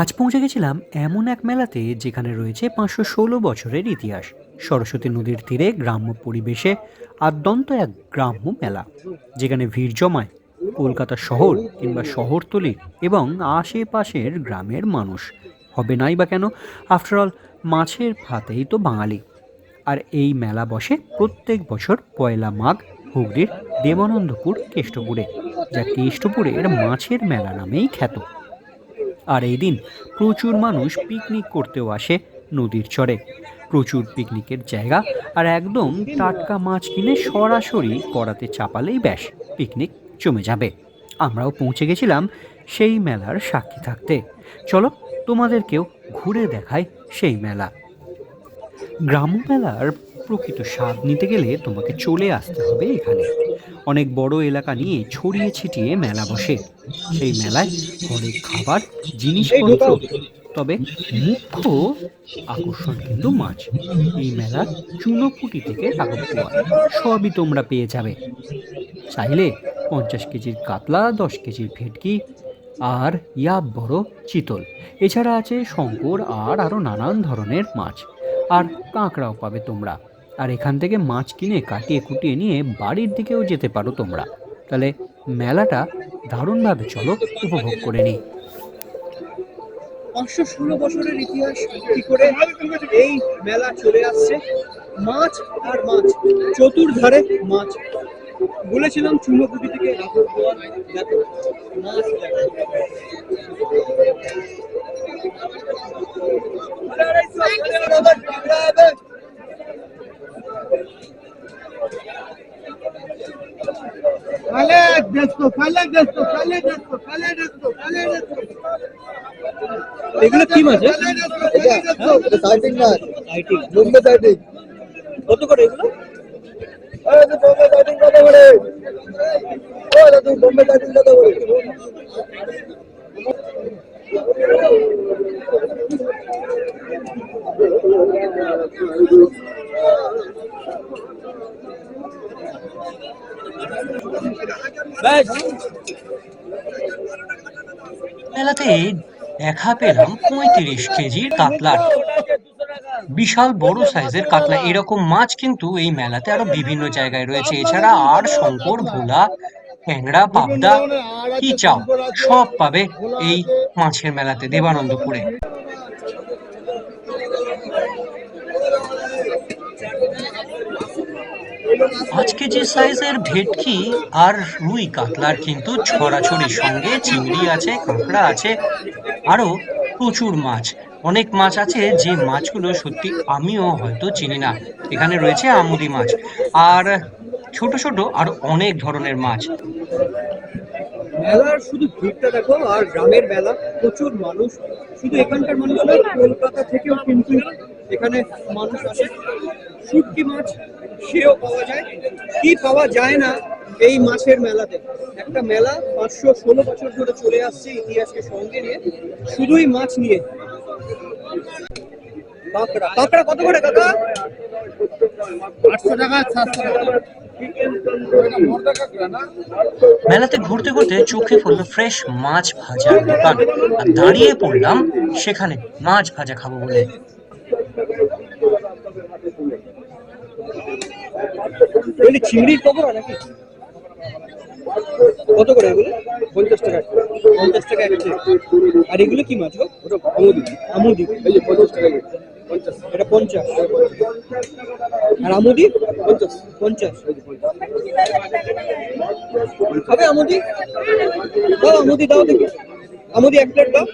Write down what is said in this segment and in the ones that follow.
আজ পৌঁছে গেছিলাম এমন এক মেলাতে যেখানে রয়েছে পাঁচশো ষোলো বছরের ইতিহাস। সরস্বতী নদীর তীরে গ্রাম্য পরিবেশে আদ্যন্ত এক গ্রাম্য মেলা, যেখানে ভিড় জমায়। কলকাতা শহর কিংবা শহরতলি এবং আশেপাশের গ্রামের মানুষ। হবে নাই বা কেন? আফটারঅল মাছের ভাতেই তো বাঙালি। আর এই মেলা বসে প্রত্যেক বছর পয়লা মাঘ, হুগলির দেবানন্দপুর কেষ্টপুরে, যা কেষ্টপুরের মাছের মেলা নামেই খ্যাত। আর এই দিন প্রচুর মানুষ পিকনিক করতেও আসে নদীর চরে। প্রচুর পিকনিকের জায়গা আর একদম টাটকা মাছ কিনে সরাসরি করাতে চাপালেই ব্যাস, পিকনিক জমে যাবে। আমরাও পৌঁছে গেছিলাম সেই মেলার সাক্ষী থাকতে। চলো তোমাদেরকেও ঘুরে দেখায় সেই মেলা। গ্রাম্য মেলার প্রকৃত স্বাদ নিতে গেলে তোমাকে চলে আসতে হবে এখানে। অনেক বড় এলাকা নিয়ে ছড়িয়ে ছিটিয়ে মেলা বসে। সেই মেলায় অনেক খাবার, জিনিসপত্র, তবে মুখ্য আকর্ষণ কিন্তু মাছ। এই মেলার চুনোপুটি থেকে কাগজপোয়া সবই তোমরা পেয়ে যাবে। চাইলে পঞ্চাশ কেজির কাতলা, দশ কেজির ভেটকি আর ইয়া বড় চিতল। এছাড়া আছে শঙ্কর আর আরও নানান ধরনের মাছ। আর কাঁকড়াও পাবে তোমরা। আর এখান থেকে মাছ কিনে কাটিয়ে কুটিয়ে নিয়ে বাড়ির দিকেও যেতে পারো তোমরা। তাহলে মেলাটা দারুণভাবে চলো, উপভোগ করে নিই। পাঁচশো ষোলো বছরের ইতিহাস কি করে এই মেলা চলে আসছে। মাছ আর মাছ, চতুর্ধারে মাছ। বলেছিলাম চুনোপুটি থেকে মাছ Desto, kalek desto, kalek desto. এগুলো কি মাছ? এটা সাইটিং মাছ সাইটিং বোম্বে সাইটিং কত করে এগুলো এই তো বোম্বে সাইটিং কত করে ও দাদু বোম্বে সাইটিং কত করে ব্যাস মেলাতে দেখা পেলাম পঁয়ত্রিশ কেজির কাতলা। বিশাল বড় সাইজের কাতলা। এরকম মাছ কিন্তু এই মেলাতে আরও বিভিন্ন জায়গায় রয়েছে। এছাড়া আর শঙ্কর ভোলা ট্যাংরা পাবদা কি চাও সব পাবে এই মাছের মেলাতে দেবানন্দপুরে। পাঁচ কেজি সাইজের ভেটকি আর রুই কাতলার কিন্তু ছড়াছড়ির সঙ্গে চিংড়ি আছে কাঁকড়া আছে আরও প্রচুর মাছ। অনেক মাছ আছে, যে মাছগুলো সত্যি আমিও হয়তো চিনি না। এখানে রয়েছে আমুদি মাছ। আর ছোট ছোট আর অনেক ধরনের মাছ। মেলার শুধু ভিড়টা দেখো, আর গ্রামের মেলা, প্রচুর মানুষ। শুধু এখানকার মানুষ কলকাতা থেকেও কিন্তু এখানে মানুষ আসে। শুটকি মাছ সেও পাওয়া যায়। কি পাওয়া যায় না এই মাছের মেলাতে? একটা মেলা পাঁচশো ষোলো বছর ধরে চলে আসছে ইতিহাসকে সঙ্গে নিয়ে। শুধুই মাছ নিয়ে। কাঁকড়া কাঁকড়া কত করে কাকা? আটশো টাকা সাতশো টাকা। মেলাতে ঘুরতে ঘুরতে চোখে পড়ল ফ্রেশ মাছ ভাজার দোকান। আর দাঁড়িয়ে পড়লাম সেখানে মাছ ভাজা খাব বলে। এগুলি চিংড়ির পকোড়া নাকি? কত করে এগুলো? পঞ্চাশ টাকা পঞ্চাশ টাকা এক আর এগুলো কি মাছ ওটা আমুদি। আমুদি। এই যে পঞ্চাশ টাকা পঞ্চাশ। এটা পঞ্চাশ। আর আমুদি? পঞ্চাশ। পঞ্চাশ। খাবে আমুদি? দাও আমুদি দাও দেখি। আমুদি এক প্লেট দাও।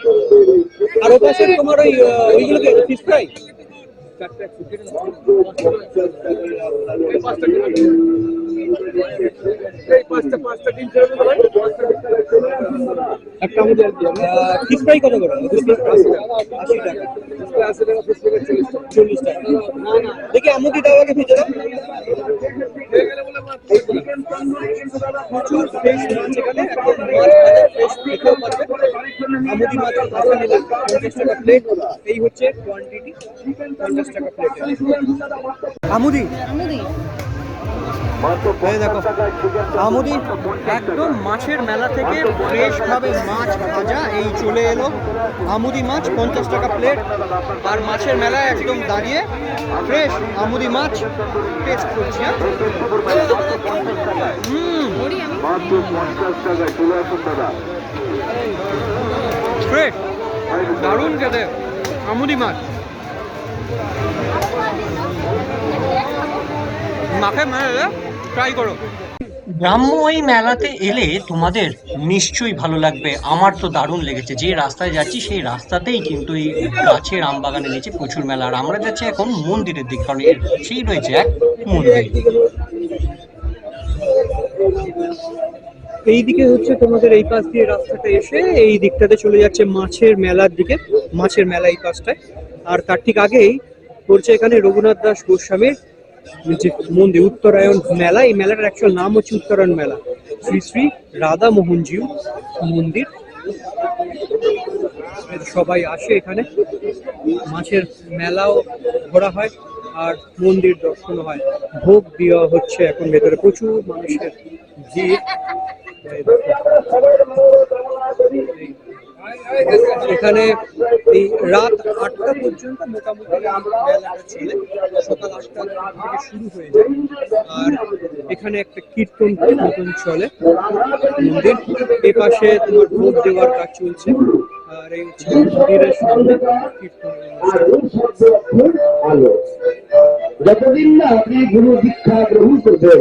আর ও পাশে তোমার ওই ওইগুলোকে ফিশ ফ্রাই একটা আমুদি ফিশ ফ্রাই কত করে আশি টাকা চল্লিশ টাকা দেখি আমুদি দাও আগে প্রচুর আমুদি মাছের ভাজা নিলাম পঞ্চাশ টাকা প্লেট এই হচ্ছে কোয়ান্টিটি পঞ্চাশ টাকা প্লেট আমুদি? আমুদি। দেখো আমুদি একদম মাছের মেলা থেকে ফ্রেশ ভাবে মাছ ভাজা এই চলে এলো। আমুদি মাছ পঞ্চাশ টাকা প্লেট আর মাছের মেলা একদম দাঁড়িয়ে ফ্রেশ আমুদি মাছ টেস্ট করছি হ্যাঁ? হুম। দারুণ খেতে আমুদি মাছ। মাখে মেলে ট্রাই করো। গ্রাম্য মেলাতে এলে তোমাদের নিশ্চয়ই ভালো লাগবে। আমার তো দারুণ লেগেছে। যে রাস্তায় যাচ্ছি, সেই রাস্তাতেই কিন্তু এই গাছের আম বাগানের নিচে প্রচুর মেলা। আর আমরা যাচ্ছি এখন মন্দিরের দিক, কারণ এর সেই রয়েছে এক মন্দির। এই দিকে হচ্ছে তোমাদের এই পাশ দিয়ে রাস্তাটা এসে এই দিকটাতে চলে যাচ্ছে মাছের মেলার দিকে, মাছের মেলা এই পাশটায়। আর তার ঠিক আগেই পড়ছে এখানে রঘুনাথ দাস গোস্বামীর যে মন্দির, উত্তরায়ণ মেলা। এই মেলাটার অ্যাকচুয়াল নাম হচ্ছে উত্তরায়ণ মেলা। শ্রী শ্রী রাধা মোহনজিউ মন্দির। সবাই আসে এখানে। মাছের মেলাও ঘোরা হয় আর মন্দির দর্শন হয়। ভোগ দেওয়া হচ্ছে এখন ভেতরে। প্রচুর মানুষের ভিড়। এখানে এই রাত আটটা পর্যন্ত মোটামুটি মেলাটা চলে। সকাল আটটা থেকে শুরু হয়ে যায়। আর এখানে একটা কীর্তন মতন চলে। মন্দির। এ পাশে তোমার ভোগ দেওয়ার কাজ চলছে। আর এই হচ্ছে মন্দিরের সামনে। আলো যতদিন না আপনি গুরু দীক্ষা গ্রহণ করবেন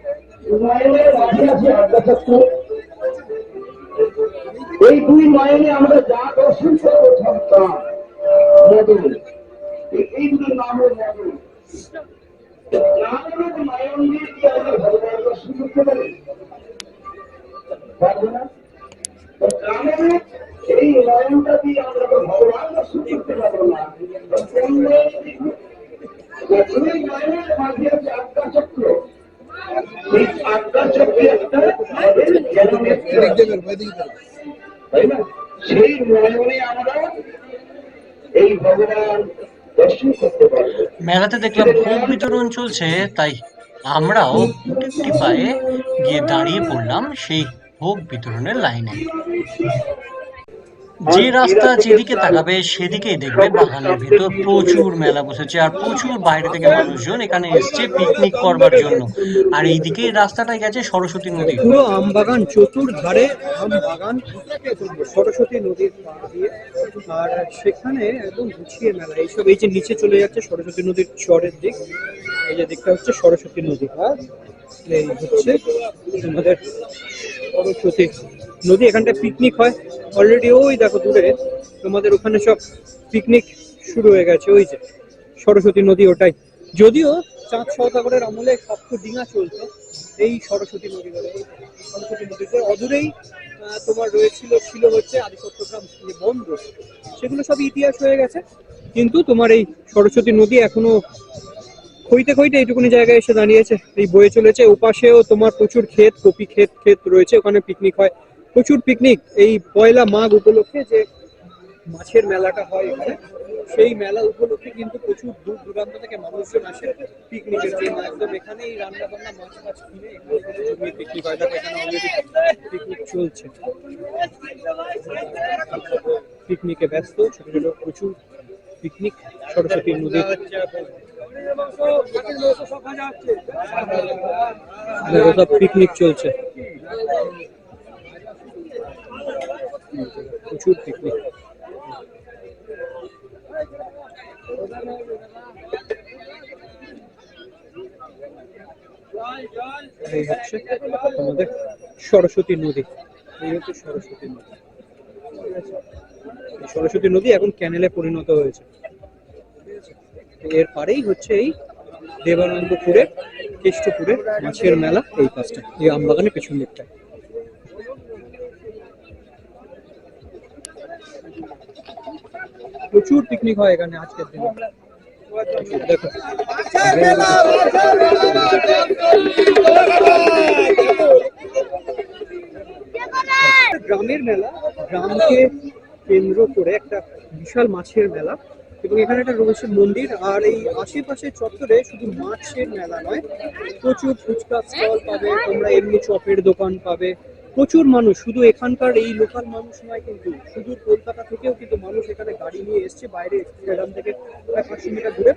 এই দুই নয়নে আমরা যা দর্শন করব সন্তান মদন এই- দুটো নাম হল মদন দিয়ে আমরা ভগবান দর্শন করতে পারি? পারব না? এই আজ্ঞা চক্রে একটা তাই না? সেই মনে আমরা এই ভগবান দর্শন করতে পারব। মেলাতে দেখলাম ভোগ বিতরণ চলছে তাই আমরাও পায়ে গিয়ে দাঁড়িয়ে পড়লাম সেই ভোগ বিতরণের লাইনে। যে রাস্তা যেদিকে তাকাবে, সেদিকেই দেখবে বাগানের ভেতর প্রচুর মেলা বসেছে। আর প্রচুর বাইরে থেকে মানুষজন এখানে এসছে পিকনিক করবার জন্য। আর এইদিকে রাস্তাটায় গেছে সরস্বতী নদী পুরো আম বাগান, চতুর্ধারে আম বাগান। সরস্বতী নদীর আর সেখানে একদম গুছিয়ে মেলা। এইসব, এই যে নিচে চলে যাচ্ছে সরস্বতী নদীর চরের দিক। এই যে দিকটা হচ্ছে সরস্বতী নদী। আর এই হচ্ছে আমাদের সরস্বতী নদী। এখানটা পিকনিক হয়। অলরেডি ওই দেখো দূরে, তোমাদের ওখানে সব পিকনিক শুরু হয়ে গেছে, ওই যে সরস্বতী নদী ওটাই। যদিও চাঁদ সওদাগরের আমলে সপ্ত ডিঙা চলতো এই সরস্বতী নদী সরস্বতী নদীতে অদূরেই তোমার রয়েছিল, ছিল হচ্ছে আদি চট্টগ্রাম যে বন্দর সেগুলো সব ইতিহাস হয়ে গেছে, কিন্তু তোমার এই সরস্বতী নদী এখনও খইতে খইতে এইটুকুনি জায়গায় এসে দাঁড়িয়েছে, এই বয়ে চলেছে। ওপাশেও তোমার প্রচুর ক্ষেত, কপি ক্ষেত ক্ষেত রয়েছে, ওখানে পিকনিক হয়। প্রচুর পিকনিক এই পয়লা মাঘ উপলক্ষে যে মাছের মেলাটা হয় এখানে, সেই মেলা উপলক্ষে কিন্তু প্রচুর দূর দূরান্ত থেকে মানুষজন আসে পিকনিকের জন্য। একদম এখানেই রান্না বান্না মাছ টাছ কিনে এখানে পিকনিক হয়। দেখো এখানে অলরেডি পিকনিক চলছে। পিকনিকে ব্যস্ত, ছোট ছোট প্রচুর পিকনিক সরস্বতী নদী সব পিকনিক চলছে। প্রচুর এই হচ্ছে আমাদের সরস্বতী নদী। এই হচ্ছে সরস্বতী নদী। সরস্বতী নদী এখন ক্যানেলে পরিণত হয়েছে। ঠিক আছে? এর পারেই হচ্ছে এই দেবানন্দপুরের কেষ্টপুরে মাছের মেলা, এই পাশটা এই আমবাগানের পেছন দিকটা প্রচুর পিকনিক হয় এখানে আজকের দিনে। গ্রামের মেলা, গ্রামকে কেন্দ্র করে একটা বিশাল মাছের মেলা এবং এখানে একটা রয়েছে মন্দির আর এই আশেপাশে চত্বরে শুধু মাছের মেলা নয়, প্রচুর ফুচকা স্টল পাবে, তোমরা এমনি চপের দোকান পাবে। প্রচুর মানুষ, শুধু এখানকার এই লোকাল মানুষ নয় কিন্তু শুধু কলকাতা থেকেও কিন্তু মানুষ এখানে গাড়ি নিয়ে এসছে, বাইরে স্টেডিয়াম থেকে প্রায় পাঁচশো মিটার দূরে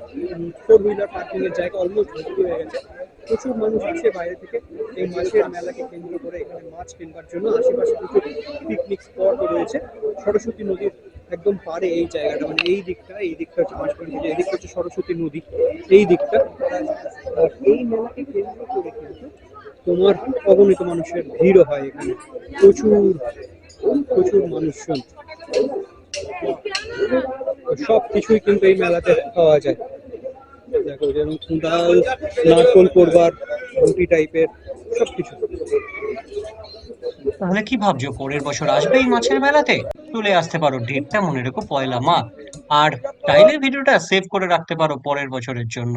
ফোর হুইলার পার্কিং এর জায়গা অলমোস্ট ভর্তি হয়ে গেছে। প্রচুর মানুষ আসে বাইরে থেকে, এই মাছের মেলাকে কেন্দ্র করে এখানে মাছ কিনবার জন্য আশেপাশে প্রচুর পিকনিক স্পট রয়েছে। সরস্বতী নদীর একদম পারে এই জায়গাটা মানে এই দিকটা এই দিকটা হচ্ছে মাঝখান থেকে এই দিকটা হচ্ছে সরস্বতী নদী, এই দিকটা। এই মেলাকে কেন্দ্র করে কিন্তু তোমার অগণিত মানুষের ভিড়ও হয় এখানে। প্রচুর প্রচুর মানুষজন। সব কিছুই কিন্তু এই মেলাতে পাওয়া যায়। দেখো, যেমন কুদাল নারকল করবার, রুটি টাইপের সব কিছু তাহলে কি ভাবছ, পরের বছর আসবে এই মাছের মেলাতে? চলে আসতে পারো ডেটটা মনে রেখো, পয়লা মাঘ। আর চাইলে ভিডিওটা সেভ করে রাখতে পারো পরের বছরের জন্য।